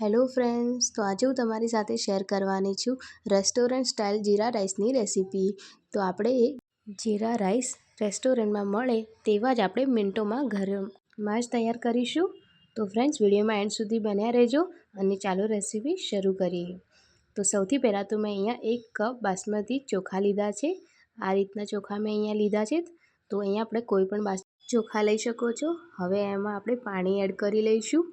Hello friends, તો આજે હું તમારી સાથે શેર કરવાની છું રેસ્ટોરન્ટ સ્ટાઇલ જીરા રાઈસની રેસીપી. તો આપણે જીરા રાઈસ રેસ્ટોરન્ટમાં મળે તેવા જ આપણે મિનિટોમાં ઘરમાં જ તૈયાર કરીશું. તો ફ્રેન્ડ્સ, વિડીયોમાં એન્ડ સુધી બન્યા રહેજો અને ચાલો રેસીપી શરૂ કરીએ. તો સૌથી પહેલાં તો મેં અહીંયા એક કપ બાસમતી ચોખા લીધા છે. આ રીતના ચોખા મેં અહીંયા લીધા છે. તો અહીંયા આપણે કોઈ પણ બાસ ચોખા લઈ શકો છો. હવે એમાં આપણે પાણી એડ કરી લઈશું.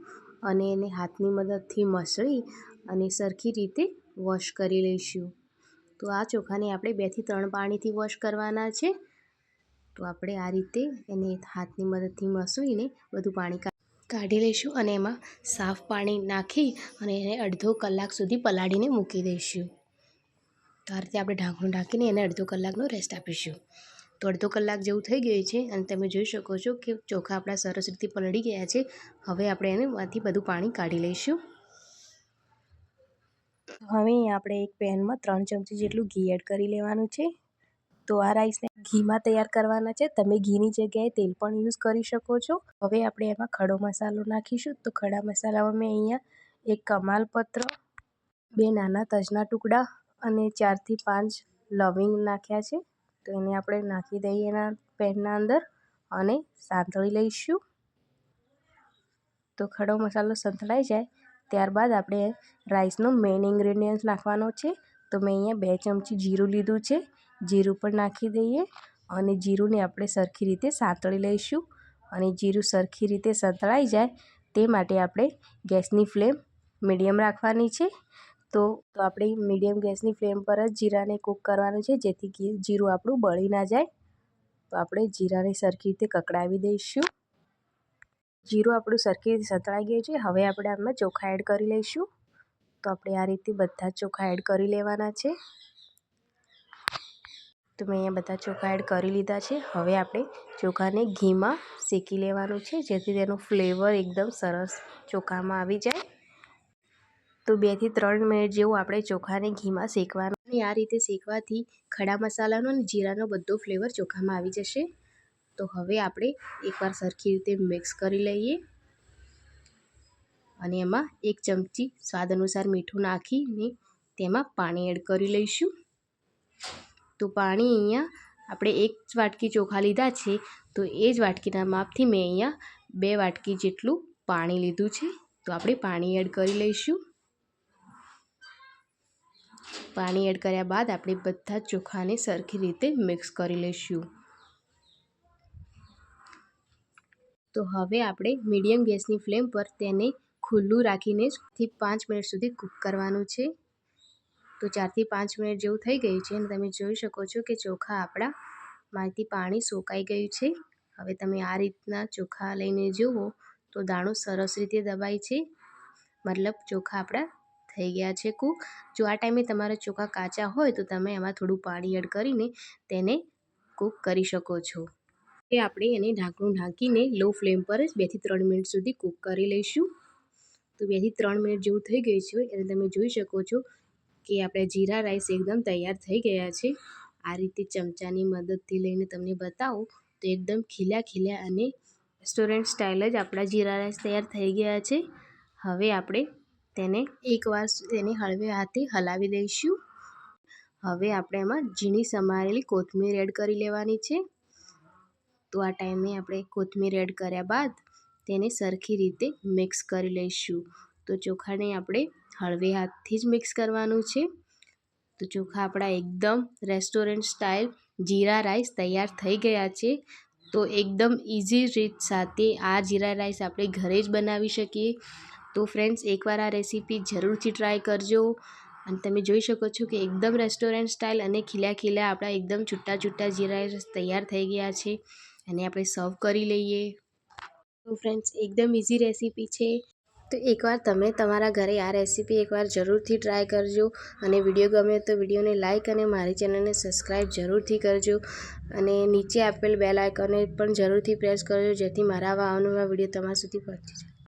અને એને હાથની મદદથી મસળી અને સરખી રીતે વોશ કરી લઈશું. તો આ ચોખાને આપણે બેથી ત્રણ પાણીથી વોશ કરવાના છે. તો આપણે આ રીતે એને હાથની મદદથી મસળીને બધું પાણી કાઢી લઈશું અને એમાં સાફ પાણી નાખી અને એને અડધો કલાક સુધી પલાળીને મૂકી દઈશું. તો આ રીતે આપણે ઢાંકણું ઢાંકીને એને અડધો કલાકનો રેસ્ટ આપીશું. તો અડધો કલાક જેવું થઈ ગયું છે અને તમે જોઈ શકો છો કે ચોખા આપણા સરસ રીતે પલળી ગયા છે. હવે આપણે એને એમાંથી બધું પાણી કાઢી લઈશું. હવે આપણે એક પેનમાં ત્રણ ચમચી જેટલું ઘી એડ કરી લેવાનું છે. તો આ રાઈસને ઘીમાં તૈયાર કરવાના છે. તમે ઘીની જગ્યાએ તેલ પણ યુઝ કરી શકો છો. હવે આપણે એમાં ખડો મસાલો નાખીશું. તો ખડા મસાલામાં મેં અહીંયા એક કમાલપત્ર, બે નાના તજના ટુકડા અને ચારથી પાંચ લવિંગ નાખ્યા છે. તો એને આપણે નાખી દઈએ એના પેનના અંદર અને સાંતળી લઈશું. તો ખડો મસાલો સંતળાઈ જાય, ત્યારબાદ આપણે રાઈસનો મેઇન ઇન્ગ્રેડિયન્ટ નાખવાનો છે. તો મેં અહીંયા બે ચમચી જીરું લીધું છે. જીરું પણ નાખી દઈએ અને જીરુંને આપણે સરખી રીતે સાંતળી લઈશું. અને જીરું સરખી રીતે સંતળાઈ જાય, તે માટે આપણે ગેસની ફ્લેમ મીડિયમ રાખવાની છે. તો તો આપણે મીડિયમ ગેસની ફ્લેમ પર જ જીરાને કૂક કરવાનું છે, જેથી જીરું આપણું બળી ના જાય. તો આપણે જીરાને સરખી રીતે કકડાવી દઈશું. જીરું આપણું સરખી રીતે સંતળાઈ ગયું છે, હવે આપણે આમાં ચોખા એડ કરી લઈશું. તો આપણે આ રીતે બધા ચોખા એડ કરી લેવાના છે. તો મેં અહીંયા બધા ચોખા એડ કરી લીધા છે, હવે આપણે ચોખાને ઘીમાં શેકી લેવાનું છે, જેથી તેનો ફ્લેવર એકદમ સરસ ચોખામાં આવી જાય. તો બેથી ત્રણ મિનિટ જેવું આપણે ચોખાને ઘીમાં શેકવાનું અને આ રીતે શેકવાથી ખડા મસાલાનો અને જીરાનો બધો ફ્લેવર ચોખામાં આવી જશે. તો હવે આપણે એકવાર સરખી રીતે મિક્સ કરી લઈએ. અને એમાં એક ચમચી સ્વાદ અનુસાર મીઠું નાખીને તેમાં પાણી એડ કરી લઈશું. તો પાણી અહીંયા આપણે એક વાટકી ચોખા લીધા છે, તો એ જ વાટકીના માપથી મેં અહીંયા બે વાટકી જેટલું પાણી લીધું છે. તો આપણે પાણી એડ કરી લઈશું. પાણી એડ કર્યા બાદ આપણે બધા ચોખાને સરખી રીતે મિક્સ કરી લઈશું. તો હવે આપણે મીડિયમ ગેસની ફ્લેમ પર તેને ખુલ્લું રાખીને થી પાંચ મિનિટ સુધી કૂક કરવાનું છે. તો ચારથી પાંચ મિનિટ જેવું થઈ ગયું છે અને તમે જોઈ શકો છો કે ચોખા આપણા માંથી પાણી સોકાઈ ગયું છે. હવે તમે આ રીતના ચોખા લઈને જુઓ તો દાણો સરસ રીતે દબાય છે. મતલબ ચોખા આપણા થઈ ગયા છે કૂક. જો આ ટાઈમે તમારા ચોખા કાચા હોય તો તમે એમાં થોડું પાણી એડ કરીને તેને કૂક કરી શકો છો. એ આપણે એને ઢાંકણું ઢાંકીને લો ફ્લેમ પર જ બેથી ત્રણ મિનિટ સુધી કૂક કરી લઈશું. તો બેથી ત્રણ મિનિટ જેવું થઈ ગયું છે અને તમે જોઈ શકો છો કે આપણે જીરા રાઈસ એકદમ તૈયાર થઈ ગયા છે. આ રીતે ચમચાની મદદથી લઈને તમને બતાવું તો એકદમ ખીલા ખીલા અને રેસ્ટોરન્ટ સ્ટાઇલ જ આપણા જીરા રાઈસ તૈયાર થઈ ગયા છે. હવે આપણે તેને એકવાર તેને હળવે હાથે હલાવી દઈશું. હવે આપણે એમાં ઝીણી સમારેલી કોથમીર એડ કરી લેવાની છે. તો આ ટાઈમે આપણે કોથમીર એડ કર્યા બાદ તેને સરખી રીતે મિક્સ કરી લઈશું. તો ચોખાને આપણે હળવે હાથથી જ મિક્સ કરવાનું છે. તો ચોખા આપણા એકદમ રેસ્ટોરન્ટ સ્ટાઇલ જીરા રાઈસ તૈયાર થઈ ગયા છે. તો એકદમ ઇઝી રીત સાથે આ જીરા રાઈસ આપણે ઘરે જ બનાવી શકીએ. તો ફ્રેન્ડ્સ એકવાર આ રેસીપી જરૂરથી ટ્રાય કરજો. અને તમે જોઈ શકો છો કે એકદમ રેસ્ટોરન્ટ સ્ટાઇલ અને ખીલા ખીલા આપણા એકદમ છૂટા છૂટા જીરા તૈયાર થઈ ગયા છે અને આપણે સર્વ કરી લઈએ. તો ફ્રેન્ડ્સ એકદમ ઇઝી રેસીપી છે. તો એકવાર તમે તમારા ઘરે આ રેસીપી એકવાર જરૂરથી ટ્રાય કરજો અને વીડિયો ગમે તો વિડીયોને લાઇક અને મારી ચેનલને સબસ્ક્રાઈબ જરૂરથી કરજો. અને નીચે આપેલ બેલ આઇકોને પણ જરૂરથી પ્રેસ કરજો જેથી મારા આવા અવનવા વીડિયો તમારા સુધી પહોંચી જાય.